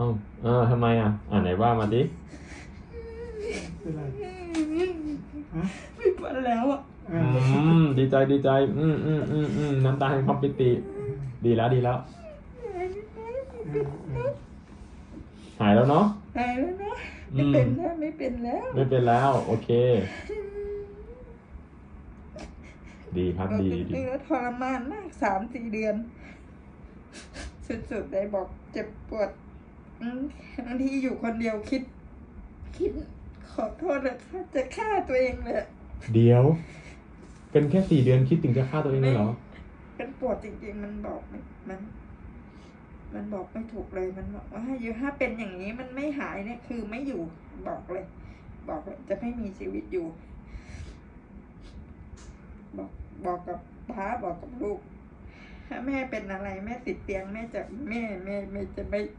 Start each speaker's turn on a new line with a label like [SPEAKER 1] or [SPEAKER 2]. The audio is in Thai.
[SPEAKER 1] อ้าวเออทำไมอะ อ่าไหนว่ามาดิ
[SPEAKER 2] เป็นไรฮะ
[SPEAKER 3] ไม่ฝันแล้วอะ
[SPEAKER 2] อ่า
[SPEAKER 1] อืมดีใจดีใจ อืมอืมอืมอืมน้ำตาแห่งความปิติ ดีแล้วดีแล้ว หายแล้วเนาะ
[SPEAKER 3] หายแล้วนะ
[SPEAKER 1] อื
[SPEAKER 3] ไม่
[SPEAKER 1] ม
[SPEAKER 3] เป็นแล้วไม่เป็นแล้ว
[SPEAKER 1] ไม่เป็นแล้ว โอเค ดีครับดี
[SPEAKER 3] จ
[SPEAKER 1] ดี
[SPEAKER 3] ริงๆแล้วทรมานมากสามสี่เดือน สุดๆเลยบอกเจ็บปวด อืมบางทีอยู่คนเดียวคิด คิดขอโทษนะคะจะฆ่าตัวเองเลยอะ
[SPEAKER 1] เดี๋ยว เป็นแค่สี่เดือนคิดถึงจะฆ่าตัวเองเลยเหรอ
[SPEAKER 3] เป็นปวดจริงๆ มันบอกไม่มัน มันบอกไม่ถูกเลย มันบอกว่าถ้าอยู่ถ้าเป็นอย่างนี้มันไม่หายเนี่ย คือไม่อยู่บอกเลย บอกเลยจะไม่มีชีวิตอยู่ บอกบอกกับป้าบอกกับลูกถ้าแม่เป็นอะไรแม่ติดเตียงแม่จะแม่แม่แม่จะไม่